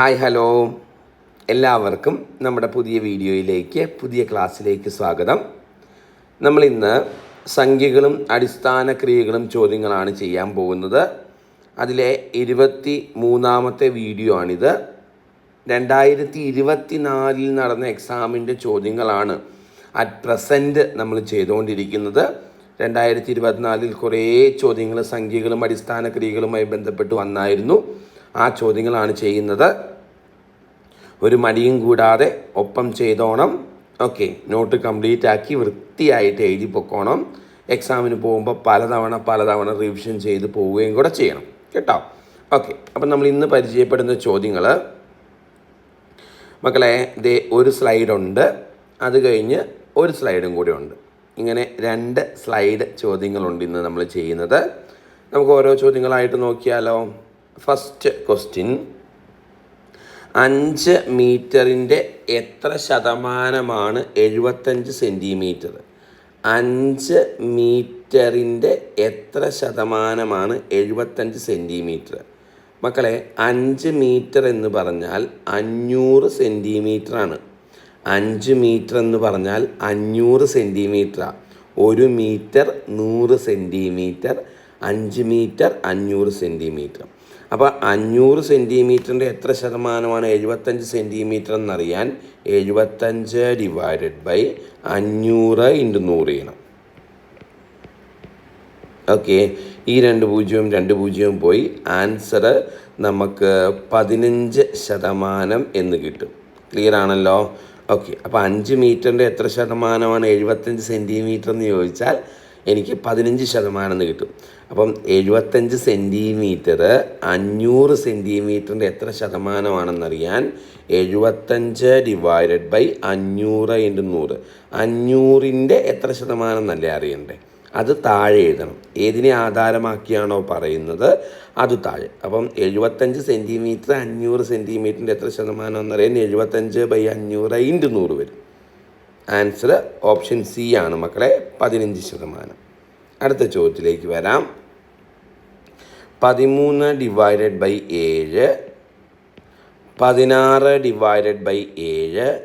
Hi hello. എല്ലാവർക്കും നമ്മുടെ പുതിയ വീഡിയോയിലേക്ക് പുതിയ ക്ലാസ്സിലേക്ക് സ്വാഗതം. നമ്മൾ ഇന്ന് സംഖ്യകളും അടിസ്ഥാന ക്രിയകളും ചോദ്യങ്ങളാണ് ചെയ്യാൻ പോകുന്നത്. അതിലെ ഇരുപത്തി മൂന്നാമത്തെ വീഡിയോ ആണിത്. രണ്ടായിരത്തി ഇരുപത്തി നാലിൽ നടന്ന എക്സാമിന്റെ ചോദ്യങ്ങളാണ് അറ്റ് പ്രസന്റ് നമ്മൾ ചെയ്തുകൊണ്ടിരിക്കുന്നത്. രണ്ടായിരത്തി ഇരുപത്തിനാലിൽ കുറേ ചോദ്യങ്ങൾ സംഖ്യകളും അടിസ്ഥാന ക്രിയകളുമായി ബന്ധപ്പെട്ട് വന്നായിരുന്നു. ആ ചോദ്യങ്ങളാണ് ചെയ്യുന്നത്. ഒരു മടിയും കൂടാതെ ഒപ്പം ചെയ്തോണം. ഓക്കെ നോട്ട് കംപ്ലീറ്റ് ആക്കി വൃത്തിയായിട്ട് എഴുതി പൊക്കോണം. എക്സാമിന് പോകുമ്പോൾ പലതവണ പലതവണ റിവിഷൻ ചെയ്ത് പോവുകയും കൂടെ ചെയ്യണം. കേട്ടോ? ഓക്കെ അപ്പം നമ്മൾ ഇന്ന് പരിചയപ്പെടുന്ന ചോദ്യങ്ങൾ മക്കളെ ദേ ഒരു സ്ലൈഡുണ്ട് അത് കഴിഞ്ഞ് ഒരു സ്ലൈഡും കൂടി ഉണ്ട്. ഇങ്ങനെ രണ്ട് സ്ലൈഡ് ചോദ്യങ്ങളുണ്ട് ഇന്ന് നമ്മൾ ചെയ്യുന്നത്. നമുക്ക് ഓരോ ചോദ്യങ്ങളായിട്ട് നോക്കിയാലോ? ഫസ്റ്റ് ക്വസ്റ്റ്യൻ അഞ്ച് മീറ്ററിന്റെ എത്ര ശതമാനമാണ് എഴുപത്തഞ്ച് സെന്റിമീറ്റർ? അഞ്ച് മീറ്ററിന്റെ എത്ര ശതമാനമാണ് എഴുപത്തഞ്ച് സെന്റിമീറ്റർ? മക്കളെ അഞ്ച് മീറ്റർ എന്ന് പറഞ്ഞാൽ അഞ്ഞൂറ് സെന്റിമീറ്ററാണ്. അഞ്ച് മീറ്റർ എന്ന് പറഞ്ഞാൽ അഞ്ഞൂറ് സെന്റിമീറ്ററാണ് ഒരു മീറ്റർ നൂറ് സെന്റിമീറ്റർ അഞ്ച് മീറ്റർ അഞ്ഞൂറ് സെന്റിമീറ്റർ. അപ്പോൾ അഞ്ഞൂറ് സെന്റിമീറ്ററിന്റെ എത്ര ശതമാനമാണ് എഴുപത്തഞ്ച് സെന്റിമീറ്റർ എന്നറിയാൻ എഴുപത്തഞ്ച് ഡിവൈഡഡ് ബൈ അഞ്ഞൂറ് ഇന്റു നൂറ് ചെയ്യണം. ഓക്കെ ഈ രണ്ട് പൂജ്യവും രണ്ട് പൂജ്യവും പോയി ആൻസർ നമുക്ക് പതിനഞ്ച് ശതമാനം എന്ന് കിട്ടും. ക്ലിയർ ആണല്ലോ? ഓക്കെ അപ്പോൾ അഞ്ച് മീറ്ററിന്റെ എത്ര ശതമാനമാണ് എഴുപത്തഞ്ച് സെന്റിമീറ്റർ എന്ന് ചോദിച്ചാൽ എനിക്ക് പതിനഞ്ച് ശതമാനം എന്ന് കിട്ടും. അപ്പം എഴുപത്തഞ്ച് സെന്റിമീറ്റർ അഞ്ഞൂറ് സെന്റിമീറ്ററിന്റെ എത്ര ശതമാനമാണെന്നറിയാൻ എഴുപത്തഞ്ച് ഡിവൈഡഡ് ബൈ അഞ്ഞൂറ് ഇന്റു നൂറ്. അഞ്ഞൂറിന്റെ എത്ര ശതമാനം എന്നല്ലേ അറിയണ്ടേ? അത് താഴെ എഴുതണം. ഏതിനെ ആധാരമാക്കിയാണോ പറയുന്നത്? അത് താഴെ. അപ്പം എഴുപത്തഞ്ച് സെന്റിമീറ്റർ അഞ്ഞൂറ് സെന്റിമീറ്ററിന്റെ എത്ര ശതമാനം എന്നറിയാൻ എഴുപത്തഞ്ച് ബൈ അഞ്ഞൂറ് ഇന്റു നൂറ് വരും. ആൻസർ ഓപ്ഷൻ സി ആണ് മക്കളെ പതിനഞ്ച് ശതമാനം. അടുത്ത ചോദ്യത്തിലേക്ക് വരാം. പതിമൂന്ന് ഡിവൈഡഡ് ബൈ ഏഴ് പതിനാറ് ഡിവൈഡഡ് ബൈ ഏഴ്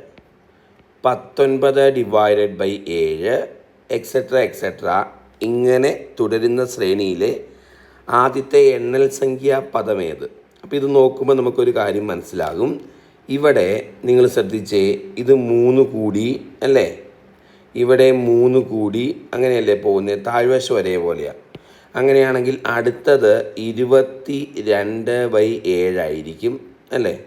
പത്തൊൻപത് ഡിവൈഡഡ് ബൈ ഏഴ് എക്സെട്ര എക്സെട്ര ഇങ്ങനെ തുടരുന്ന ശ്രേണിയിലെ ആദ്യത്തെ എണ്ണൽ സംഖ്യ പദമേത്? അപ്പോൾ ഇത് നോക്കുമ്പോൾ നമുക്കൊരു കാര്യം മനസ്സിലാകും. ഇവിടെ നിങ്ങൾ ശ്രദ്ധിച്ചേ ഇത് മൂന്ന് കൂടി അല്ലേ? ഇവിടെ മൂന്ന് കൂടി അങ്ങനെയല്ലേ പോകുന്നത്? താഴ്വശം ഒരേപോലെയാണ് അങ്ങനെയാണെങ്കിൽ അടുത്തത് ഇരുപത്തി രണ്ട് ബൈ ഏഴായിരിക്കും അല്ലേ?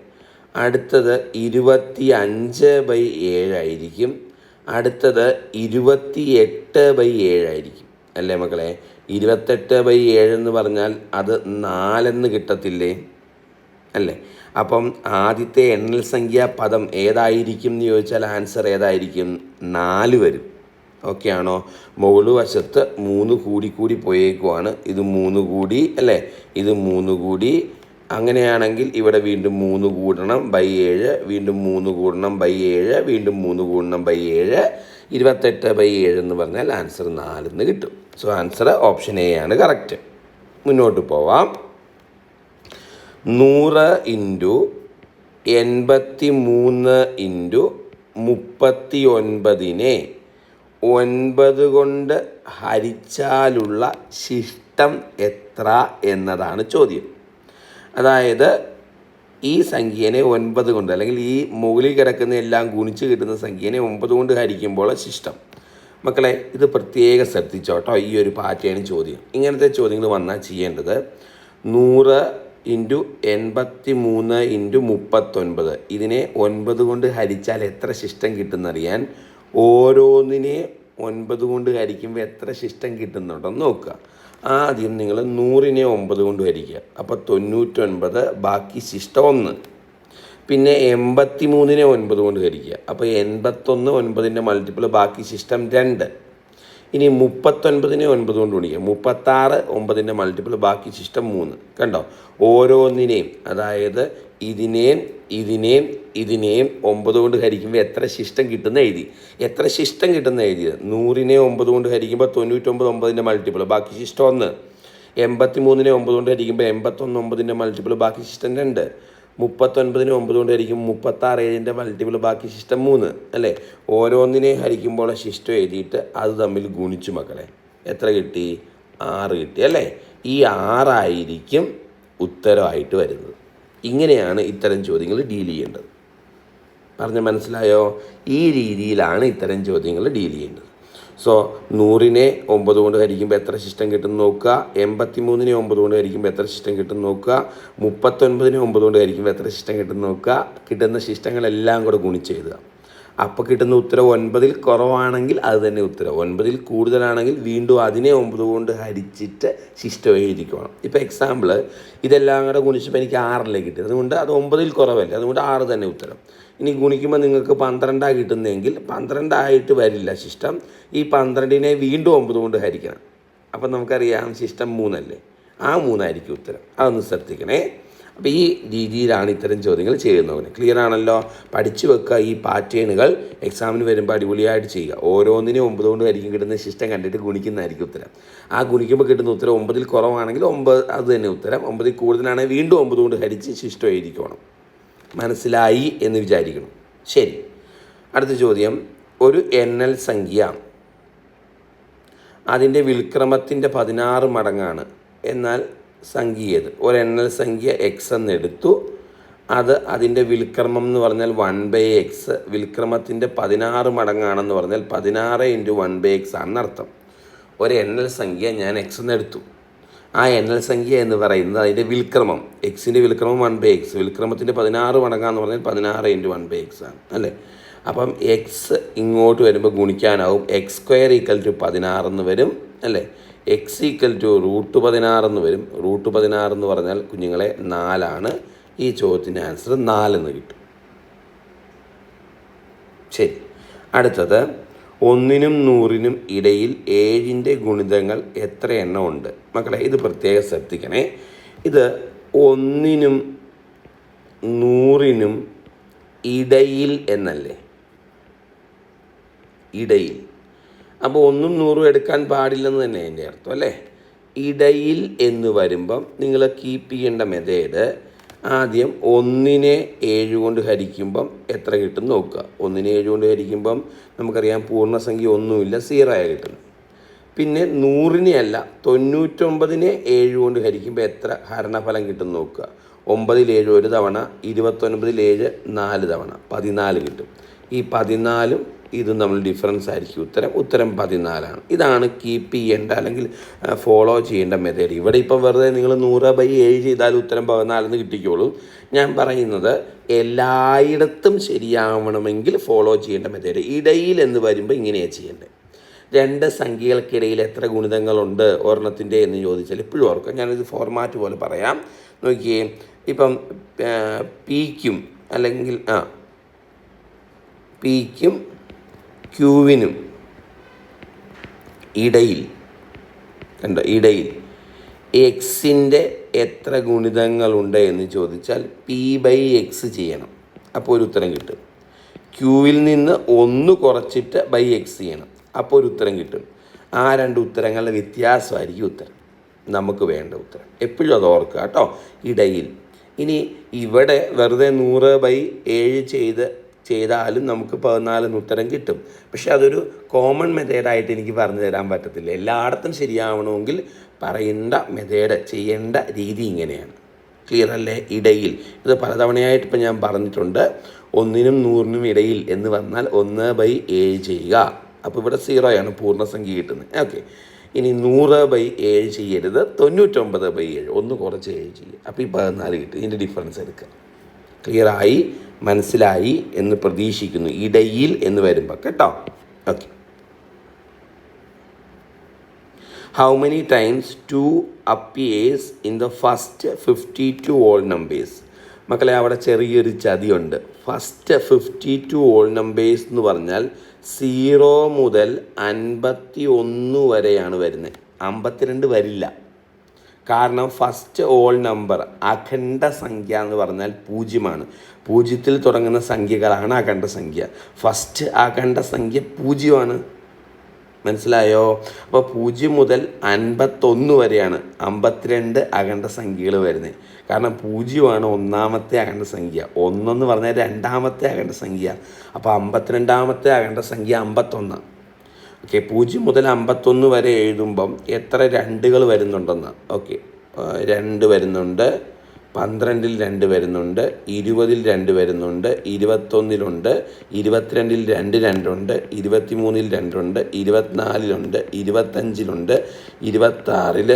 അടുത്തത് ഇരുപത്തി അഞ്ച് ബൈ ഏഴായിരിക്കും അടുത്തത് ഇരുപത്തി എട്ട് ബൈ ഏഴായിരിക്കും അല്ലേ മക്കളെ? ഇരുപത്തെട്ട് ബൈ ഏഴെന്ന് പറഞ്ഞാൽ അത് നാലെന്ന് കിട്ടത്തില്ലേ അല്ലേ? അപ്പം ആദ്യത്തെ എണ്ണൽ സംഖ്യ പദം ഏതായിരിക്കും എന്ന് ചോദിച്ചാൽ ആൻസർ ഏതായിരിക്കും? നാല് വരും. ഓക്കെ ആണോ മുകളു വശത്ത് മൂന്ന് കൂടി കൂടി പോയേക്കുവാണ്. ഇത് മൂന്ന് കൂടി അല്ലേ? ഇത് മൂന്ന് കൂടി. അങ്ങനെയാണെങ്കിൽ ഇവിടെ വീണ്ടും മൂന്ന് കൂടണം ബൈ ഏഴ് വീണ്ടും മൂന്ന് കൂടണം ബൈ ഏഴ് വീണ്ടും മൂന്ന് കൂടണം ബൈ ഏഴ്. ഇരുപത്തെട്ട് ബൈ ഏഴ് എന്ന് പറഞ്ഞാൽ ആൻസർ നാലെന്ന് കിട്ടും. സോ ആൻസർ ഓപ്ഷൻ എ ആണ് കറക്റ്റ്. മുന്നോട്ട് പോവാം. നൂറ് ഇന്റു എൺപത്തി മൂന്ന് ഇന്റു മുപ്പത്തി ഒൻപതിനെ ഒൻപത് കൊണ്ട് ഹരിച്ചാലുള്ള ശിഷ്ടം എത്ര എന്നതാണ് ചോദ്യം. അതായത് ഈ സംഖ്യനെ ഒൻപത് കൊണ്ട് അല്ലെങ്കിൽ ഈ മുകളിൽ കിടക്കുന്ന എല്ലാം ഗുണിച്ച് കിട്ടുന്ന സംഖ്യനെ ഒമ്പത് കൊണ്ട് ഹരിക്കുമ്പോൾ ശിഷ്ടം. മക്കളെ ഇത് പ്രത്യേകം ശ്രദ്ധിച്ചോട്ടോ ഈ ഒരു പാറ്റേൺ ചോദ്യം. ഇങ്ങനത്തെ ചോദ്യങ്ങൾ വന്നാൽ ചെയ്യേണ്ടത് നൂറ് ഇന്റു എൺപത്തി മൂന്ന് ഇന്റു മുപ്പത്തൊൻപത്. ഇതിനെ ഒൻപത് കൊണ്ട് ഹരിച്ചാൽ എത്ര ശിഷ്ടം കിട്ടുന്നറിയാൻ ഓരോന്നിനെ ഒൻപത് കൊണ്ട് ഹരിക്കുമ്പോൾ എത്ര ശിഷ്ടം കിട്ടുന്നുണ്ടെന്ന് നോക്കുക. ആദ്യം നിങ്ങൾ നൂറിനെ ഒമ്പത് കൊണ്ട് ഹരിക്കുക. അപ്പോൾ തൊണ്ണൂറ്റൊൻപത് ബാക്കി ശിഷ്ടം ഒന്ന്. പിന്നെ എൺപത്തി മൂന്നിനെ ഒൻപത് കൊണ്ട് ഹരിക്കുക. അപ്പോൾ എൺപത്തൊന്ന് ഒൻപതിന്റെ മൾട്ടിപ്പിൾ ബാക്കി ശിഷ്ടം രണ്ട്. ഇനി മുപ്പത്തൊൻപതിനെ ഒൻപത് കൊണ്ട് ഗുണിക്കുക. മുപ്പത്താറ് ഒമ്പതിന്റെ മൾട്ടിപ്പിൾ ബാക്കി ശിഷ്ടം മൂന്ന്. കണ്ടോ? ഓരോന്നിനെയും അതായത് ഇതിനെയും ഇതിനെയും ഇതിനെയും ഒമ്പത് കൊണ്ട് ഹരിക്കുമ്പോൾ എത്ര ശിഷ്ടം കിട്ടുന്ന എഴുതി. എത്ര ശിഷ്ടം കിട്ടുന്ന എഴുതിയത് നൂറിനെ ഒമ്പത് കൊണ്ട് ഹരിക്കുമ്പോൾ തൊണ്ണൂറ്റൊമ്പത് ഒമ്പതിന്റെ മൾട്ടിപ്പിൾ ബാക്കി ശിഷ്ടം ഒന്ന്. എൺപത്തി മൂന്നിനെ ഒമ്പത് കൊണ്ട് ഹരിക്കുമ്പോൾ എൺപത്തൊന്ന് ഒമ്പതിന്റെ മൾട്ടിപ്പിൾ ബാക്കി ശിഷ്ടം രണ്ട്. മുപ്പത്തൊൻപതിന് ഒമ്പത് കൊണ്ട് ഹരിക്കും മുപ്പത്താറ് ഏഴിന്റെ മൾട്ടിപ്പിൾ ബാക്കി ശിഷ്ടം മൂന്ന്. അല്ലേ? ഓരോന്നിനെ ഹരിക്കുമ്പോൾ ശിഷ്ടം എഴുതിയിട്ട് അത് തമ്മിൽ ഗുണിച്ചു മക്കളെ. എത്ര കിട്ടി? ആറ് കിട്ടി. അല്ലേ? ഈ ആറായിരിക്കും ഉത്തരമായിട്ട് വരുന്നത്. ഇങ്ങനെയാണ് ഇത്തരം ചോദ്യങ്ങൾ ഡീൽ ചെയ്യേണ്ടത്. പറഞ്ഞ് മനസ്സിലായോ? ഈ രീതിയിലാണ് ഇത്തരം ചോദ്യങ്ങൾ ഡീൽ ചെയ്യേണ്ടത്. സോ നൂറിനെ ഒമ്പത് കൊണ്ട് ഹരിക്കുമ്പോൾ എത്ര ശിഷ്ടം കിട്ടും നോക്കുക. എൺപത്തി മൂന്നിനെ ഒമ്പത് കൊണ്ട് ഹരിക്കുമ്പോൾ എത്ര ശിഷ്ടം കിട്ടും നോക്കുക. മുപ്പത്തൊൻപതിനെ ഒമ്പത് കൊണ്ട് ഹരിക്കുമ്പോൾ എത്ര ശിഷ്ടം കിട്ടും നോക്കുക. കിട്ടുന്ന ശിഷ്ടങ്ങളെല്ലാം കൂടെ ഗുണിച്ച് എഴുതുക. അപ്പോൾ കിട്ടുന്ന ഉത്തരം ഒൻപതിൽ കുറവാണെങ്കിൽ അത് തന്നെ ഉത്തരം ഒൻപതിൽ കൂടുതലാണെങ്കിൽ വീണ്ടും അതിനെ ഒമ്പത് കൊണ്ട് ഹരിച്ചിട്ട് ശിഷ്ടം എഴുതിക്കണം ഇപ്പോൾ എക്സാമ്പിൾ ഇതെല്ലാം കൂടെ ഗുണിച്ചപ്പോൾ എനിക്ക് ആറിലേക്ക് കിട്ടി. അതുകൊണ്ട് അത് ഒമ്പതിൽ കുറവല്ലേ? അതുകൊണ്ട് ആറ് തന്നെ ഉത്തരം. ഇനി ഗുണിക്കുമ്പോൾ നിങ്ങൾക്ക് പന്ത്രണ്ടാണ് കിട്ടുന്നതെങ്കിൽ പന്ത്രണ്ടായിട്ട് വരില്ല ശിഷ്ടം. ഈ പന്ത്രണ്ടിനെ വീണ്ടും ഒമ്പത് കൊണ്ട് ഹരിക്കണം. അപ്പം നമുക്കറിയാം ശിഷ്ടം മൂന്നല്ലേ? ആ മൂന്നായിരിക്കും ഉത്തരം. അതൊന്ന് ശ്രദ്ധിക്കണേ. അപ്പോൾ ഈ രീതിയിലാണ് ഇത്തരം ചോദ്യങ്ങൾ ചെയ്യുന്നവന്. ക്ലിയർ ആണല്ലോ? പഠിച്ചു വെക്കുക ഈ പാറ്റേണുകൾ എക്സാമിന് വരുമ്പോൾ അടിപൊളിയായിട്ട് ചെയ്യുക. ഓരോന്നിനും ഒമ്പത് കൊണ്ട് ആയിരിക്കും കിട്ടുന്ന ശിഷ്ടം കണ്ടിട്ട് ഗുണിക്കുന്നതായിരിക്കും ഉത്തരം. ആ ഗുണിക്കുമ്പോൾ കിട്ടുന്ന ഉത്തരം ഒമ്പതിൽ കുറവാണെങ്കിൽ ഒമ്പത് അത് തന്നെ ഉത്തരം. ഒമ്പതിൽ കൂടുതലാണെങ്കിൽ വീണ്ടും ഒമ്പത് കൊണ്ട് ഹരിച്ച് ശിഷ്ടം ആയിരിക്കണം മനസ്സിലായി എന്ന് വിചാരിക്കണം. ശരി. അടുത്ത ചോദ്യം. ഒരു എൻ എൽ സംഖ്യ അതിന്റെ വിൽക്രമത്തിന്റെ പതിനാറ് മടങ്ങാണ്. എന്നാൽ സംഖ്യ ഏത് ഒരു എൻ എൽ സംഖ്യ എക്സ് എന്നെടുത്തു. അത് അതിന്റെ വിൽക്രമം എന്ന് പറഞ്ഞാൽ വൺ ബൈ എക്സ് വിൽക്രമത്തിന്റെ പതിനാറ് മടങ്ങാണെന്ന് പറഞ്ഞാൽ പതിനാറ് ഇന്റു വൺ ബൈ എക്സ് ആണെന്നർത്ഥം ഒരു എൻ എൽ സംഖ്യ ഞാൻ എക്സ് എന്നെടുത്തു. ആ എൻ എൽ സംഖ്യ എന്ന് പറയുന്നത് അതിന്റെ വിൽക്രമം. എക്സിന്റെ വിൽക്രമം വൺ ബൈ എക്സ് വിൽക്രമത്തിന്റെ പതിനാറ് മടങ്ങാന്ന് പറഞ്ഞാൽ പതിനാറ് ഇന്റു വൺ ബൈ എക്സ് ആണ് അല്ലേ? അപ്പം എക്സ് ഇങ്ങോട്ട് വരുമ്പോൾ ഗുണിക്കാനാവും. എക്സ് സ്ക്വയർ ഈക്വൽ ടു പതിനാറെന്ന് വരും അല്ലേ? എക്സ് ഈക്വൽ ടു റൂട്ട് പതിനാറെന്ന് വരും. റൂട്ട് പതിനാറെന്ന് പറഞ്ഞാൽ കുഞ്ഞുങ്ങളെ നാലാണ്. ഈ ചോദ്യത്തിന്റെ ആൻസർ നാലെന്ന് കിട്ടും. ശരി. അടുത്തത് ഒന്നിനും നൂറിനും ഇടയിൽ ഏഴിന്റെ ഗുണിതങ്ങൾ എത്ര എണ്ണം ഉണ്ട്? മക്കളെ ഇത് പ്രത്യേകം ശ്രദ്ധിക്കണേ. ഇത് ഒന്നിനും നൂറിനും ഇടയിൽ എന്നല്ലേ? ഇടയിൽ. അപ്പോൾ ഒന്നും നൂറും എടുക്കാൻ പാടില്ലെന്ന് തന്നെ എന്റെ അർത്ഥം അല്ലേ? ഇടയിൽ എന്ന് വരുമ്പം നിങ്ങൾ കീപ്പ് ചെയ്യേണ്ട മെതേഡ് ആദ്യം ഒന്നിനെ ഏഴ് കൊണ്ട് ഹരിക്കുമ്പം എത്ര കിട്ടും നോക്കുക. ഒന്നിനെ ഏഴ് കൊണ്ട് ഹരിക്കുമ്പം നമുക്കറിയാം പൂർണസംഖ്യ ഒന്നുമില്ല സീറോയാണ് കിട്ടുന്നത് പിന്നെ നൂറിനെ അല്ല തൊണ്ണൂറ്റൊമ്പതിനെ ഏഴ് കൊണ്ട് ഹരിക്കുമ്പോൾ എത്ര ഹരണഫലം കിട്ടും നോക്കുക. ഒമ്പതിൽ ഏഴ് ഒരു തവണ ഇരുപത്തൊൻപതിൽ ഏഴ് നാല് തവണ പതിനാല് കിട്ടും. ഈ പതിനാലും ഇതും നമ്മൾ ഡിഫറൻസ് ആയിരിക്കും. ഉത്തരം ഉത്തരം പതിനാലാണ്. ഇതാണ് കീപ്പ് ചെയ്യേണ്ട അല്ലെങ്കിൽ ഫോളോ ചെയ്യേണ്ട മെത്തേഡ് ഇവിടെ ഇപ്പം വെറുതെ നിങ്ങൾ നൂറ് ബൈ ഏഴ് ചെയ്താൽ ഉത്തരം പതിനാലെന്ന് കിട്ടിക്കോളൂ. ഞാൻ പറയുന്നത് എല്ലായിടത്തും ശരിയാവണമെങ്കിൽ ഫോളോ ചെയ്യേണ്ട മെത്തേഡ് ഇടയിൽ എന്ന് വരുമ്പോൾ ഇങ്ങനെയാണ് ചെയ്യേണ്ടത് രണ്ട് സംഖ്യകൾക്കിടയിൽ എത്ര ഗുണിതങ്ങളുണ്ട് ഒരെണ്ണത്തിന്റെ എന്ന് ചോദിച്ചാൽ ഇപ്പോഴും ഓർക്കാം ഞാനിത് ഫോർമാറ്റ് പോലെ പറയാം. നോക്കിയേ ഇപ്പം പിക്കും അല്ലെങ്കിൽ ആ പിക്കും ക്യൂവിനും ഇടയിൽ കണ്ടോ ഇടയിൽ എക്സിന്റെ എത്ര ഗുണിതങ്ങളുണ്ട് എന്ന് ചോദിച്ചാൽ പി ബൈ എക്സ് ചെയ്യണം. അപ്പോൾ ഒരു ഉത്തരം കിട്ടും. ക്യൂവിൽ നിന്ന് ഒന്ന് കുറച്ചിട്ട് ബൈ എക്സ് ചെയ്യണം. അപ്പോൾ ഒരു ഉത്തരം കിട്ടും. ആ രണ്ട് ഉത്തരങ്ങളുടെ വ്യത്യാസമായിരിക്കും ഉത്തരം. നമുക്ക് വേണ്ട ഉത്തരം. എപ്പോഴും അത് ഓർക്കുക കേട്ടോ. ഇടയിൽ. ഇനി ഇവിടെ വെറുതെ നൂറ് ബൈ ഏഴ് ചെയ്ത് ചെയ്താലും നമുക്ക് പതിനാലെന്ന് ഉത്തരം കിട്ടും. പക്ഷെ അതൊരു കോമൺ മെത്തേഡായിട്ട് എനിക്ക് പറഞ്ഞു തരാൻ പറ്റത്തില്ല. എല്ലായിടത്തും ശരിയാവണമെങ്കിൽ പറയേണ്ട മെത്തേഡ് ചെയ്യേണ്ട രീതി ഇങ്ങനെയാണ്. ക്ലിയർ അല്ലേ? ഇടയിൽ. ഇത് പലതവണയായിട്ട് ഇപ്പം ഞാൻ പറഞ്ഞിട്ടുണ്ട്. ഒന്നിനും നൂറിനും ഇടയിൽ എന്ന് പറഞ്ഞാൽ ഒന്ന് ബൈ ഏഴ് ചെയ്യുക. അപ്പോൾ ഇവിടെ സീറോയാണ് പൂർണസംഖ്യ കിട്ടുന്നത്. ഓക്കെ ഇനി നൂറ് ബൈ ഏഴ് ചെയ്യരുത്. തൊണ്ണൂറ്റൊമ്പത് ബൈ ഏഴ് ഒന്ന് കുറച്ച് ഏഴ് ചെയ്യുക. അപ്പോൾ ഈ പതിനാല് കിട്ടും. ഇതിന്റെ ഡിഫറൻസ് എടുക്കുക. ക്ലിയറായി മനസ്സിലായി എന്ന് പ്രതീക്ഷിക്കുന്നു. ഇടയിൽ എന്ന് വരുമ്പോൾ കേട്ടോ? Okay how many times two appears in the first fifty two all numbers മക്കളെ അവിടെ ചെറിയൊരു ചതിയുണ്ട്. First fifty two all numbers എന്ന് പറഞ്ഞാൽ സീറോ മുതൽ അൻപത്തി ഒന്ന് വരെയാണ് വരുന്നത്. അമ്പത്തിരണ്ട് വരില്ല. കാരണം ഫസ്റ്റ് ഓൾ നമ്പർ അഖണ്ഡ സംഖ്യ എന്ന് പറഞ്ഞാൽ പൂജ്യമാണ്. പൂജ്യത്തിൽ തുടങ്ങുന്ന സംഖ്യകളാണ് അഖണ്ഡ സംഖ്യ. ഫസ്റ്റ് അഖണ്ഡ സംഖ്യ പൂജ്യമാണ്. മനസ്സിലായോ? അപ്പോൾ പൂജ്യം മുതൽ അൻപത്തൊന്ന് വരെയാണ് അമ്പത്തിരണ്ട് അഖണ്ഡ സംഖ്യകൾ വരുന്നത്. കാരണം പൂജ്യമാണ് ഒന്നാമത്തെ അഖണ്ഡ സംഖ്യ. ഒന്നെന്ന് പറഞ്ഞാൽ രണ്ടാമത്തെ അഖണ്ഡ സംഖ്യ. അപ്പോൾ അമ്പത്തിരണ്ടാമത്തെ അഖണ്ഡ സംഖ്യ അമ്പത്തൊന്ന്. ഓക്കെ പൂജ്യം മുതൽ അമ്പത്തൊന്ന് വരെ എഴുതുമ്പം എത്ര രണ്ടുകൾ വരുന്നുണ്ടെന്ന്? ഓക്കെ രണ്ട് വരുന്നുണ്ട് പന്ത്രണ്ടിൽ രണ്ട് വരുന്നുണ്ട് ഇരുപതിൽ രണ്ട് വരുന്നുണ്ട് ഇരുപത്തൊന്നിലുണ്ട് ഇരുപത്തിരണ്ടിൽ രണ്ട് രണ്ടുണ്ട് ഇരുപത്തിമൂന്നിൽ രണ്ടുണ്ട് ഇരുപത്തിനാലിലുണ്ട് ഇരുപത്തഞ്ചിലുണ്ട് ഇരുപത്താറിൽ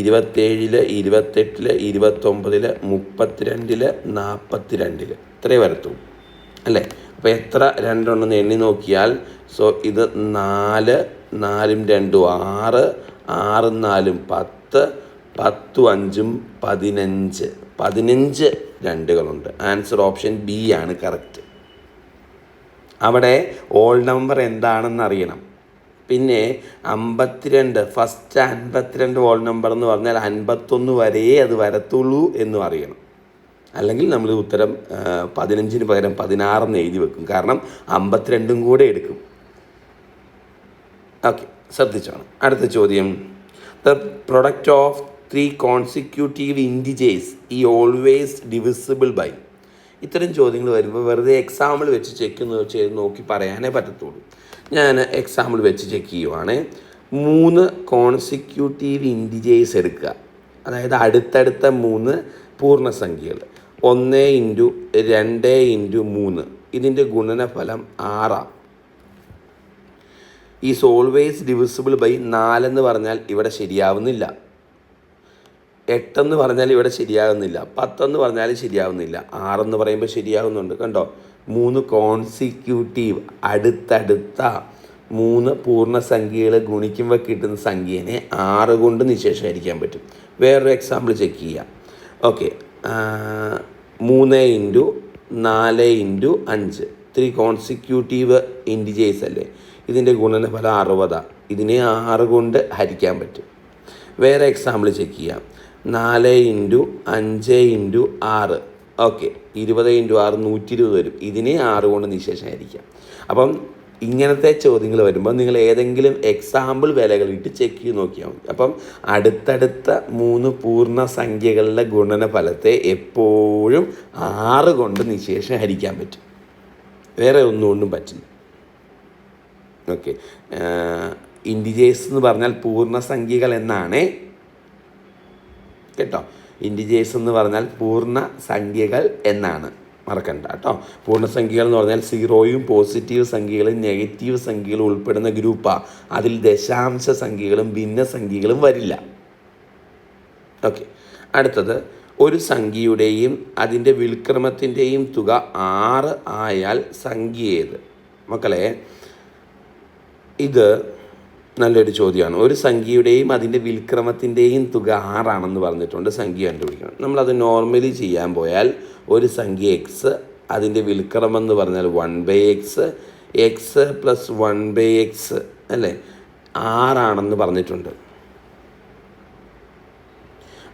ഇരുപത്തെട്ടിൽ ഇരുപത്തൊമ്പതിൽ മുപ്പത്തിരണ്ടിൽ നാൽപ്പത്തി രണ്ടിൽ ഇത്രേ വരത്തുള്ളൂ. അല്ലേ? അപ്പോൾ എത്ര രണ്ടെണ്ണം എണ്ണി നോക്കിയാൽ സോ ഇത് നാല് നാലും രണ്ടും ആറ് ആറും നാലും പത്ത് പത്തും അഞ്ചും പതിനഞ്ച്. പതിനഞ്ച് രണ്ടുകളുണ്ട്. ആൻസർ ഓപ്ഷൻ ബി ആണ് കറക്റ്റ് അവിടെ ഓൾ നമ്പർ എന്താണെന്ന് അറിയണം. പിന്നെ അമ്പത്തിരണ്ട് ഫസ്റ്റ് അൻപത്തിരണ്ട് ഓൾ നമ്പർ എന്ന് പറഞ്ഞാൽ അൻപത്തൊന്ന് വരെയേ അത് വരത്തുള്ളൂ എന്നും അറിയണം. അല്ലെങ്കിൽ നമ്മൾ ഉത്തരം പതിനഞ്ചിന് പകരം പതിനാറെന്ന് എഴുതി വെക്കും. കാരണം അമ്പത്തിരണ്ടും കൂടെ എടുക്കും. ഓക്കെ ശ്രദ്ധിച്ചോണം. അടുത്ത ചോദ്യം. The product of three consecutive integers ഈ ഓൾവേസ് ഡിവിസിബിൾ ബൈ ഇത്തരം ചോദ്യങ്ങൾ വരുമ്പോൾ വെറുതെ എക്സാമ്പിൾ വെച്ച് ചെക്ക് ചെയ്ത് നോക്കി പറയാനേ പറ്റത്തുള്ളൂ. ഞാൻ എക്സാമ്പിൾ വെച്ച് ചെക്ക് ചെയ്യുവാണ്. മൂന്ന് കോൺസിക്യൂട്ടീവ് ഇൻഡിജേഴ്സ് എടുക്കുക. അതായത് അടുത്തടുത്ത മൂന്ന് പൂർണസംഖ്യകൾ. ഒന്ന് ഇന്റു രണ്ട് ഇന്റു മൂന്ന്. ഇതിന്റെ ഗുണനഫലം ആറാണ് ഈസ് ഓൾവേസ് ഡിവിസിബിൾ ബൈ നാലെന്ന് പറഞ്ഞാൽ ഇവിടെ ശരിയാവുന്നില്ല. എട്ടെന്ന് പറഞ്ഞാൽ ഇവിടെ ശരിയാകുന്നില്ല പത്തെന്ന് പറഞ്ഞാൽ ശരിയാവുന്നില്ല. ആറെന്ന് പറയുമ്പോൾ ശരിയാകുന്നുണ്ട് കണ്ടോ? മൂന്ന് കോൺസിക്യൂട്ടീവ് അടുത്തടുത്ത മൂന്ന് പൂർണസംഖ്യകൾ ഗുണിക്കുമ്പോൾ കിട്ടുന്ന സംഖ്യേനെ ആറ് കൊണ്ട് നിശേഷീകരിക്കാൻ പറ്റും. വേറൊരു എക്സാമ്പിൾ ചെക്ക് ചെയ്യാം. ഓക്കെ മൂന്ന് ഇന്റു നാല് ഇന്റു അഞ്ച്. ത്രീ കോൺസിക്യൂട്ടീവ് ഇൻഡിജേഴ്സ് അല്ലേ? ഇതിന്റെ ഗുണനഫലം അറുപതാണ് ഇതിനെ ആറ് കൊണ്ട് ഹരിക്കാൻ പറ്റും. വേറെ എക്സാമ്പിൾ ചെക്ക് ചെയ്യാം. നാല് ഇന്റു അഞ്ച് ഇന്റു ആറ്. ഓക്കെ ഇരുപത് ഇന്റു ആറ് നൂറ്റി ഇരുപത് വരും. ഇതിനെ ആറ് കൊണ്ട് നിശേഷം ഹരിക്കാം. അപ്പം ഇങ്ങനത്തെ ചോദ്യങ്ങൾ വരുമ്പോൾ നിങ്ങൾ ഏതെങ്കിലും എക്സാമ്പിൾ വിലകളിട്ട് ചെക്ക് ചെയ്ത് നോക്കിയാൽ മതി. അപ്പം അടുത്തടുത്ത മൂന്ന് പൂർണ സംഖ്യകളുടെ ഗുണനഫലത്തെ എപ്പോഴും ആറ് കൊണ്ട് നിശേഷം ഹരിക്കാൻ പറ്റും. വേറെ ഒന്നുകൊണ്ടും പറ്റില്ല. ഓക്കെ ഇൻഡിജേഴ്സ് എന്ന് പറഞ്ഞാൽ പൂർണ സംഖ്യകൾ എന്നാണ്? കേട്ടോ. ഇൻഡിജേഴ്സ് എന്ന് പറഞ്ഞാൽ പൂർണ സംഖ്യകൾ എന്നാണ്. മറക്കണ്ട കേട്ടോ. പൂർണസംഖ്യകൾ എന്ന് പറഞ്ഞാൽ സീറോയും പോസിറ്റീവ് സംഖ്യകളും നെഗറ്റീവ് സംഖ്യകളും ഉൾപ്പെടുന്ന ഗ്രൂപ്പാണ് അതിൽ ദശാംശ സംഖ്യകളും ഭിന്നസംഖ്യകളും വരില്ല. ഓക്കെ. അടുത്തത് ഒരു സംഖ്യയുടെയും അതിന്റെ വിൽക്രമത്തിന്റെയും തുക ആറ് ആയാൽ സംഖ്യ ഏത്? മക്കളെ ഇത് നല്ലൊരു ചോദ്യമാണ്. ഒരു സംഖ്യയുടെയും അതിന്റെ വിൽക്രമത്തിന്റെയും തുക ആറാണെന്ന് പറഞ്ഞിട്ടുണ്ട് സംഖ്യ കണ്ടുപിടിക്കണം. നമ്മളത് നോർമലി ചെയ്യാൻ പോയാൽ ഒരു സംഖ്യ എക്സ് അതിന്റെ വിൽക്രമം എന്ന് പറഞ്ഞാൽ one by X X plus one by X അല്ലേ? ആറാണെന്ന് പറഞ്ഞിട്ടുണ്ട്.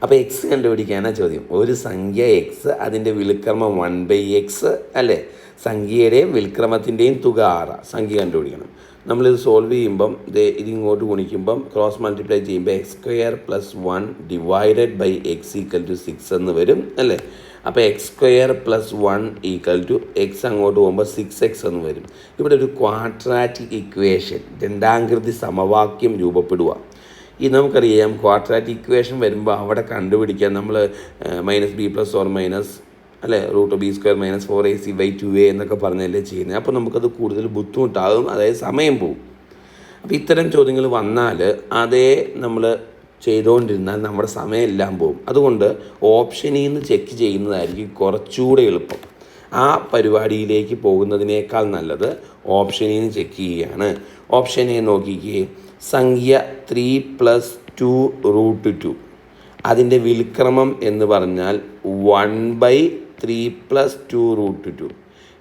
അപ്പോൾ എക്സ് കണ്ടുപിടിക്കാനാണ് ചോദ്യം. ഒരു സംഖ്യ എക്സ് അതിന്റെ വിൽക്രമം വൺ ബൈ എക്സ് അല്ലേ? സംഖ്യയുടെയും വിൽക്രമത്തിന്റെയും തുക ആറാണ് സംഖ്യ കണ്ടുപിടിക്കണം. നമ്മളിത് സോൾവ് ചെയ്യുമ്പം ഇത് ഇതിങ്ങോട്ട് ഗുണിക്കുമ്പം ക്രോസ് മൾട്ടിപ്ലൈ ചെയ്യുമ്പോൾ X square plus one divided by X equal to six എന്ന് വരും അല്ലേ? അപ്പോൾ X square plus one equal to X അങ്ങോട്ട് പോകുമ്പോൾ സിക്സ് എക്സ് എന്ന് വരും. ഇവിടെ ഒരു ക്വാഡ്രാറ്റിക് ഇക്വേഷൻ രണ്ടാംകൃതി സമവാക്യം രൂപപ്പെടുക. ഈ നമുക്കറിയാം ക്വാഡ്രാറ്റിക് ഇക്വേഷൻ വരുമ്പോൾ അവിടെ കണ്ടുപിടിക്കാൻ നമ്മൾ minus B plus or minus അല്ലേ? Root B square minus four A C by two A എന്നൊക്കെ പറഞ്ഞല്ലേ ചെയ്യുന്നത്. അപ്പോൾ നമുക്കത് കൂടുതൽ ബുദ്ധിമുട്ടാകും അതായത് സമയം പോവും അപ്പോൾ ഇത്തരം ചോദ്യങ്ങൾ വന്നാൽ അതേ നമ്മൾ ചെയ്തുകൊണ്ടിരുന്നാൽ നമ്മുടെ സമയമെല്ലാം പോകും. അതുകൊണ്ട് ഓപ്ഷനിൽ നിന്ന് ചെക്ക് ചെയ്യുന്നതായിരിക്കും കുറച്ചുകൂടെ എളുപ്പം. ആ പരിപാടിയിലേക്ക് പോകുന്നതിനേക്കാൾ നല്ലത് ഓപ്ഷനിൽ നിന്ന് ചെക്ക് ചെയ്യുകയാണ്. ഓപ്ഷനെ നോക്കിക്കേ സംഖ്യ three plus two root two. അതിന്റെ വിൽക്രമം എന്ന് പറഞ്ഞാൽ one by three plus two root two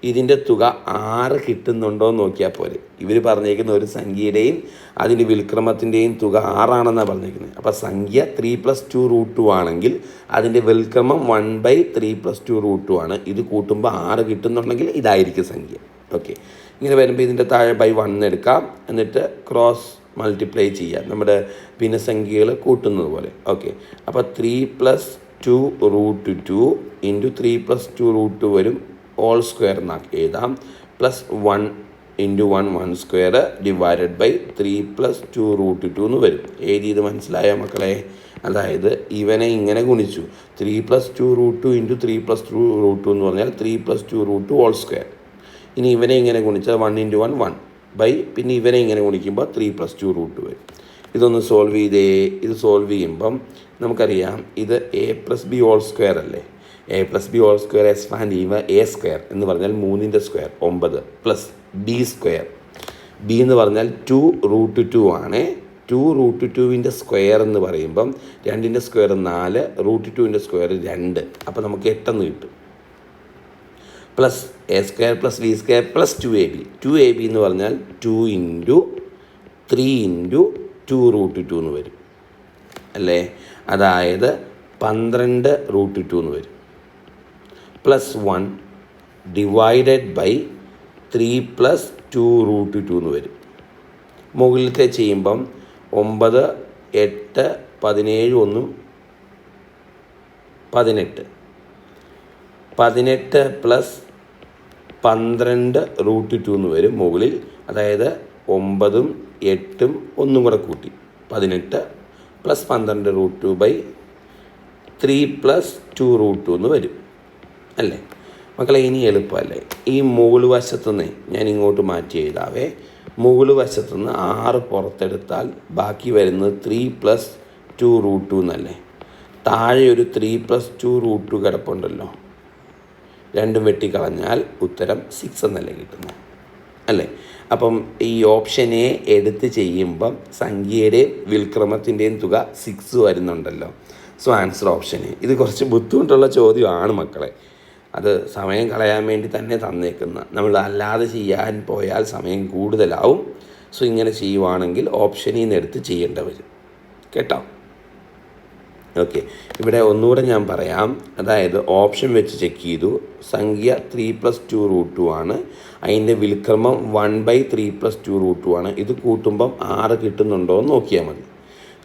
ഇതിന്റെ തുക ആറ് കിട്ടുന്നുണ്ടോ എന്ന് നോക്കിയാൽ പോലെ ഇവർ പറഞ്ഞേക്കുന്ന ഒരു സംഖ്യയുടെയും അതിന്റെ വിൽക്രമത്തിന്റെയും തുക ആറാണെന്നാണ് പറഞ്ഞേക്കുന്നത് അപ്പോൾ സംഖ്യ three plus two root two ആണെങ്കിൽ അതിന്റെ വിൽക്രമം one by three plus two root two ആണ്. ഇത് കൂട്ടുമ്പോൾ ആറ് കിട്ടുന്നുണ്ടെങ്കിൽ ഇതായിരിക്കും സംഖ്യ. ഓക്കെ ഇങ്ങനെ വരുമ്പോൾ ഇതിന്റെ താഴെ ബൈ വൺ എടുക്കാം. എന്നിട്ട് ക്രോസ് മൾട്ടിപ്ലൈ ചെയ്യാം. നമ്മുടെ ഭിന്നസംഖ്യകൾ കൂട്ടുന്നത് പോലെ. ഓക്കെ അപ്പോൾ three plus two root two into three plus two root two വരും ഓൾ സ്ക്വയർ എന്നാക്കി എഴുതാം. Plus one into one one square divided by three plus two root two എന്ന് വരും. എഴുതിയത് മനസ്സിലായ മക്കളെ? അതായത് ഇവനെ ഇങ്ങനെ ഗുണിച്ചു. Three plus two root two into three plus two root two എന്ന് പറഞ്ഞാൽ three plus two root two all square ഇനി ഇവനെ ഇങ്ങനെ ഗുണിച്ചാൽ one into one one by പിന്നെ ഇവനെ ഇങ്ങനെ ഗുണിക്കുമ്പോൾ ത്രീ പ്ലസ് ടു റൂട്ട് വരും. ഇതൊന്ന് സോൾവ് ചെയ്തേ ഇത് സോൾവ് ചെയ്യുമ്പം നമുക്കറിയാം ഇത് A plus B all square അല്ലേ? A plus B all square expand ചെയ്യുമ്പോൾ എ സ്ക്വയർ എന്ന് പറഞ്ഞാൽ മൂന്നിന്റെ സ്ക്വയർ ഒമ്പത് പ്ലസ് ബി സ്ക്വയർ ബി എന്ന് പറഞ്ഞാൽ ടു റൂട്ട് ടു ആണ്. ടു റൂട്ട് ടുവിന്റെ സ്ക്വയർ എന്ന് പറയുമ്പം രണ്ടിന്റെ സ്ക്വയർ നാല് റൂട്ട് ടുവിന്റെ സ്ക്വയർ രണ്ട്. അപ്പോൾ നമുക്ക് എട്ടെന്ന് കിട്ടും. Plus A square plus B square plus two A B two A B എന്ന് പറഞ്ഞാൽ two into three into two root two എന്ന് വരും. അല്ലേ? അതായത് പന്ത്രണ്ട് റൂട്ട് ടു എന്ന് വരും. Plus one divided by three plus two root two എന്ന് വരും. മുകളിലത്തെ ചെയ്യുമ്പം ഒമ്പത് എട്ട് പതിനേഴ് ഒന്നും പതിനെട്ട്. പതിനെട്ട് പ്ലസ് പന്ത്രണ്ട് റൂട്ട് ടു എന്ന് വരും മുകളിൽ. അതായത് ഒമ്പതും എട്ടും ഒന്നും കൂടെ കൂട്ടി. പതിനെട്ട് പ്ലസ് പന്ത്രണ്ട് root two by three plus two root two എന്ന് വരും. അല്ലേ? മക്കളെ ഇനി എളുപ്പമല്ലേ? ഈ മുകൾ വശത്തുനിന്ന് ഞാൻ ഇങ്ങോട്ട് മാറ്റി എഴുതാവേ. മുകൾ വശത്തുനിന്ന് ആറ് പുറത്തെടുത്താൽ ബാക്കി വരുന്നത് three plus two root two എന്നല്ലേ? താഴെ ഒരു three plus two root two കിടപ്പുണ്ടല്ലോ. രണ്ടും വെട്ടിക്കളഞ്ഞാൽ ഉത്തരം സിക്സ് എന്നല്ലേ കിട്ടുന്നത്? അല്ലേ? അപ്പം ഈ ഓപ്ഷൻ എ എടുത്ത് ചെയ്യുമ്പം സംഖ്യയുടെയും വിൽക്രമത്തിന്റെയും തുക സിക്സ് വരുന്നുണ്ടല്ലോ. സോ ആൻസർ ഓപ്ഷൻ എ ഇത് കുറച്ച് ബുദ്ധിമുട്ടുള്ള ചോദ്യമാണ് മക്കളെ. അത് സമയം കളയാൻ വേണ്ടി തന്നെ തന്നേക്കുന്ന. നമ്മൾ അല്ലാതെ ചെയ്യാൻ പോയാൽ സമയം കൂടുതലാവും. സോ ഇങ്ങനെ ചെയ്യുവാണെങ്കിൽ ഓപ്ഷനിൽ നിന്ന് എടുത്ത് ചെയ്യേണ്ട വരും കേട്ടോ? ഓക്കെ ഇവിടെ ഒന്നുകൂടെ ഞാൻ പറയാം. അതായത് ഓപ്ഷൻ വെച്ച് ചെക്ക് ചെയ്തു. സംഖ്യ three plus two root two ആണ്. അതിന്റെ വിൽക്രമം one by three plus two root two ആണ്. ഇത് കൂട്ടുമ്പം ആറ് കിട്ടുന്നുണ്ടോ എന്ന് നോക്കിയാൽ മതി.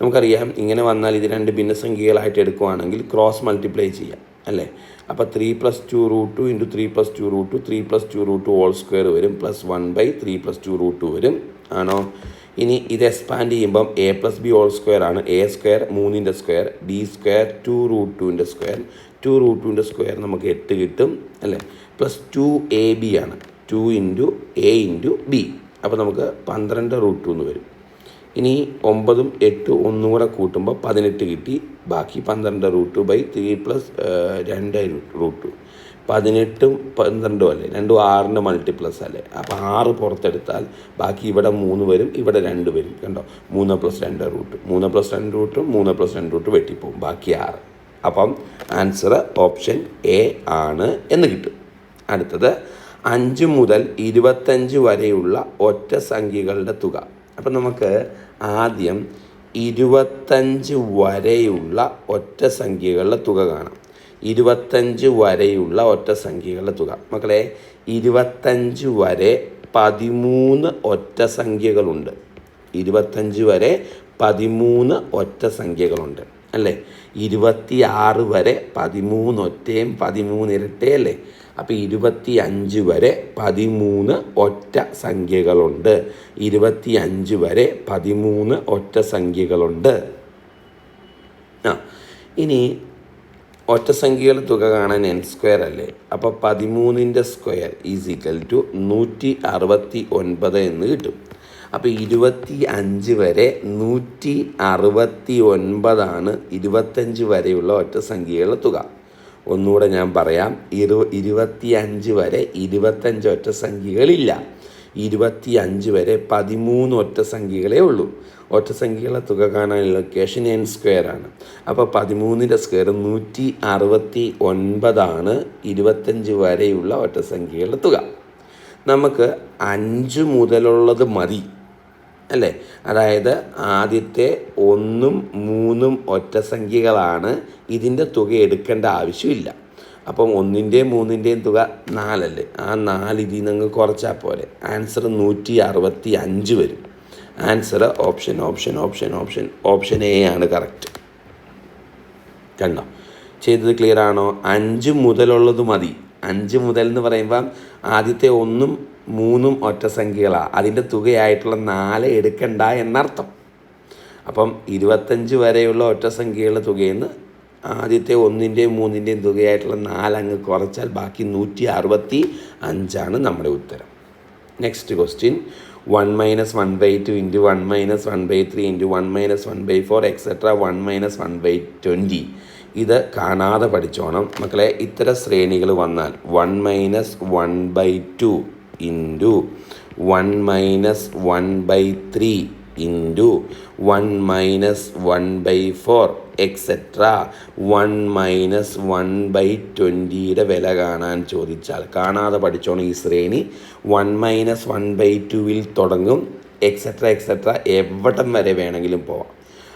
നമുക്കറിയാം ഇങ്ങനെ വന്നാൽ ഇത് രണ്ട് ഭിന്നസംഖ്യകളായിട്ട് എടുക്കുവാണെങ്കിൽ ക്രോസ് മൾട്ടിപ്ലൈ ചെയ്യാം അല്ലേ? അപ്പോൾ three plus two root two into three plus two root two three plus two root two whole square വരും. Plus one by three plus two root two വരും. ആണോ? ഇനി ഇത് എക്സ്പാൻഡ് ചെയ്യുമ്പം A plus B whole square ആണ്. A square മൂന്നിന്റെ square B square two root ടുവിന്റെ square two root ടുവിന്റെ സ്ക്വയർ നമുക്ക് എട്ട് കിട്ടും അല്ലേ? പ്ലസ് ടു എ ബി ആണ്. Two into A into B അപ്പോൾ നമുക്ക് പന്ത്രണ്ട് റൂട്ട് ടു എന്ന് വരും. ഇനി ഒമ്പതും എട്ടും ഒന്നും കൂടെ കൂട്ടുമ്പോൾ പതിനെട്ട് കിട്ടി. ബാക്കി പന്ത്രണ്ട് root two by three plus രണ്ട് റൂട്ട് പതിനെട്ടും പന്ത്രണ്ടും അല്ലേ? രണ്ടും ആറിന്റെ മൾട്ടിപ്ലസ് അല്ലേ? അപ്പോൾ ആറ് പുറത്തെടുത്താൽ ബാക്കി ഇവിടെ മൂന്ന് വരും ഇവിടെ രണ്ട് വരും. കണ്ടോ? മൂന്ന് പ്ലസ് രണ്ട് റൂട്ട്. മൂന്ന് പ്ലസ് രണ്ട് റൂട്ടും മൂന്ന് പ്ലസ് രണ്ട് റൂട്ട് വെട്ടിപ്പോവും. ബാക്കി ആറ്. അപ്പം ആൻസർ ഓപ്ഷൻ എ ആണ് എന്ന് കിട്ടും. അടുത്തത് അഞ്ച് മുതൽ ഇരുപത്തഞ്ച് വരെയുള്ള ഒറ്റ സംഖ്യകളുടെ തുക. അപ്പം നമുക്ക് ആദ്യം ഇരുപത്തഞ്ച് വരെയുള്ള ഒറ്റ സംഖ്യകളുടെ തുക കാണാം. ഇരുപത്തഞ്ച് വരെയുള്ള ഒറ്റ സംഖ്യകളുടെ തുക. മക്കളെ ഇരുപത്തഞ്ച് വരെ പതിമൂന്ന് ഒറ്റ സംഖ്യകളുണ്ട്. ഇരുപത്തഞ്ച് വരെ പതിമൂന്ന് ഒറ്റ സംഖ്യകളുണ്ട്. അല്ലേ? ഇരുപത്തി ആറ് വരെ പതിമൂന്ന് ഒറ്റയും പതിമൂന്ന് ഇരട്ടയല്ലേ അപ്പോൾ ഇരുപത്തി അഞ്ച് വരെ പതിമൂന്ന് ഒറ്റ സംഖ്യകളുണ്ട്. ഇരുപത്തി അഞ്ച് വരെ പതിമൂന്ന് ഒറ്റ സംഖ്യകളുണ്ട്. ആ ഇനി ഒറ്റ സംഖ്യകളുടെ തുക കാണാൻ എൻ സ്ക്വയർ അല്ലേ? അപ്പോൾ പതിമൂന്നിന്റെ സ്ക്വയർ ഈസിക്കൽ ടു നൂറ്റി അറുപത്തി ഒൻപത് എന്ന് കിട്ടും. അപ്പോൾ ഇരുപത്തി അഞ്ച് വരെ നൂറ്റി അറുപത്തി ഒൻപതാണ് ഇരുപത്തഞ്ച് വരെയുള്ള ഒറ്റ സംഖ്യകളുടെ തുക. ഒന്നുകൂടെ ഞാൻ പറയാം ഇരു ഇരുപത്തി അഞ്ച് വരെ ഇരുപത്തഞ്ച് ഒറ്റ സംഖ്യകളില്ല. ഇരുപത്തി അഞ്ച് വരെ പതിമൂന്ന് ഒറ്റ സംഖ്യകളേ ഉള്ളൂ. ഒറ്റ സംഖ്യകളെ തുക കാണാനുള്ള ലൊക്കേഷൻ എൻ സ്ക്വയർ ആണ്. അപ്പോൾ പതിമൂന്നിന്റെ സ്ക്വയർ നൂറ്റി അറുപത്തി ഒൻപതാണ് ഇരുപത്തഞ്ച് വരെയുള്ള ഒറ്റ സംഖ്യകളുടെ തുക. നമുക്ക് അഞ്ച് മുതലുള്ളത് മതി അല്ലേ? അതായത് ആദ്യത്തെ ഒന്നും മൂന്നും ഒറ്റ സംഖ്യകളാണ് ഇതിന്റെ തുക എടുക്കേണ്ട ആവശ്യമില്ല. അപ്പം ഒന്നിന്റെയും മൂന്നിന്റെയും തുക നാലല്ലേ? ആ നാല് ഇതിൽ നിന്ന് കുറച്ചാൽ പോലെ ആൻസർ നൂറ്റി അറുപത്തി അഞ്ച് വരും. Answer option option option option option A ആണ് കറക്റ്റ് കണ്ടോ? ചെയ്തത് ക്ലിയർ ആണോ? അഞ്ച് മുതലുള്ളത് മതി. അഞ്ച് മുതൽ എന്ന് പറയുമ്പം ആദ്യത്തെ ഒന്നും മൂന്നും ഒറ്റ സംഖ്യകളാണ് അതിന്റെ തുകയായിട്ടുള്ള നാല് എടുക്കണ്ട എന്നർത്ഥം. അപ്പം ഇരുപത്തഞ്ച് വരെയുള്ള ഒറ്റ സംഖ്യകളുടെ തുകയിൽ നിന്ന് ആദ്യത്തെ ഒന്നിന്റെയും മൂന്നിന്റെയും തുകയായിട്ടുള്ള നാലങ്ങ് കുറച്ചാൽ ബാക്കി നൂറ്റി അറുപത്തി അഞ്ചാണ് നമ്മുടെ ഉത്തരം. Next question one minus one by two into one minus one by three into one minus one by four etcetera one minus one by twenty ഇത് കാണാതെ പഠിച്ചോണം. മക്കളെ ഇത്തരം ശ്രേണികൾ വന്നാൽ one minus one by two into one minus one by three into one minus one by four etcetera one minus one by ട്വന്റിയുടെ വില കാണാൻ ചോദിച്ചാൽ കാണാതെ പഠിച്ചോണം ഈ ശ്രേണി. വൺ മൈനസ് വൺ ബൈ ടുവിൽ തുടങ്ങും എക്സെട്ര എക്സെട്ര എവിടം വരെ വേണമെങ്കിലും പോവാം.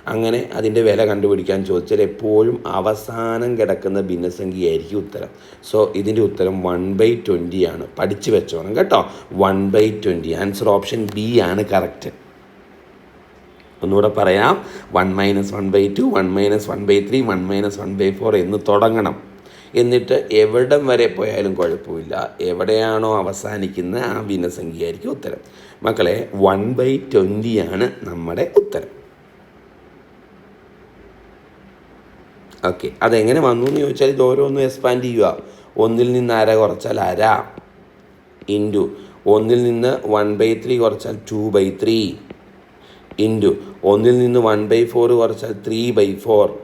അങ്ങനെ അതിന്റെ വില കണ്ടുപിടിക്കാൻ ചോദിച്ചാൽ എപ്പോഴും അവസാനം കിടക്കുന്ന ഭിന്നസംഖ്യയായിരിക്കും ഉത്തരം. സോ ഇതിന്റെ ഉത്തരം വൺ ബൈ ട്വന്റി ആണ്. പഠിച്ചു വെച്ചോണം കേട്ടോ. One by twenty answer option B ആണ് കറക്റ്റ് ഒന്നുകൂടെ പറയാം. One minus one by two one minus one by three one minus one by four എന്ന് തുടങ്ങണം. എന്നിട്ട് എവിടം വരെ പോയാലും കുഴപ്പമില്ല. എവിടെയാണോ അവസാനിക്കുന്ന ആ ഭിന്നസംഖ്യയായിരിക്കും ഉത്തരം. മക്കളെ വൺ ബൈ ആണ് നമ്മുടെ ഉത്തരം. ഓക്കെ അതെങ്ങനെ വന്നു എന്ന് ചോദിച്ചാൽ ഇത് ഓരോന്നും എക്സ്പാൻഡ് ചെയ്യുക. ഒന്നിൽ നിന്ന് അര കുറച്ചാൽ അര ഇന്റു ഒന്നിൽ നിന്ന് വൺ ബൈ ത്രീ കുറച്ചാൽ ടു ബൈ ത്രീ ഇന്റു ഒന്നിൽ നിന്ന് വൺ ബൈ ഫോർ കുറച്ചാൽ three by four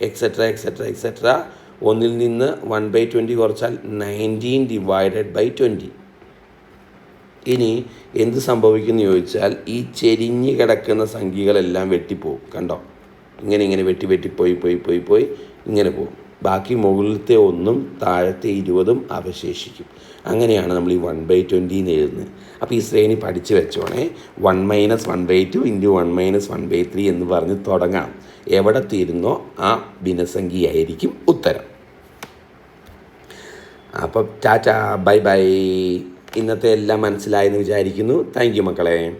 etcetera etcetera etcetera ഒന്നിൽ നിന്ന് വൺ ബൈ ട്വന്റി കുറച്ചാൽ നയന്റീൻ ഡിവൈഡഡ് ബൈ ട്വന്റി ഇനി എന്ത് സംഭവിക്കുന്നു ചോദിച്ചാൽ ഈ ചെരിഞ്ഞ് കിടക്കുന്ന സംഖ്യകളെല്ലാം വെട്ടിപ്പോവും. കണ്ടോ? ഇങ്ങനെ ഇങ്ങനെ വെട്ടി വെട്ടി പോയി പോയി പോയി പോയി ഇങ്ങനെ പോകും. ബാക്കി മുകളിലത്തെ ഒന്നും താഴത്തെ ഇരുപതും അവശേഷിക്കും. അങ്ങനെയാണ് നമ്മൾ ഈ വൺ ബൈ ട്വന്റിന്ന് എഴുതുന്നത്. അപ്പോൾ ഈ ശ്രേണി പഠിച്ചു വെച്ചോണേ. One minus one by two into one minus one by three എന്ന് പറഞ്ഞ് തുടങ്ങാം. എവിടെ തീരുന്നോ ആ ഭിന്നസംഖ്യയായിരിക്കും ഉത്തരം. അപ്പം ടാറ്റ ബൈ ബൈ. ഇന്നത്തെ എല്ലാം മനസ്സിലായെന്ന് വിചാരിക്കുന്നു. താങ്ക് യു മക്കളെ.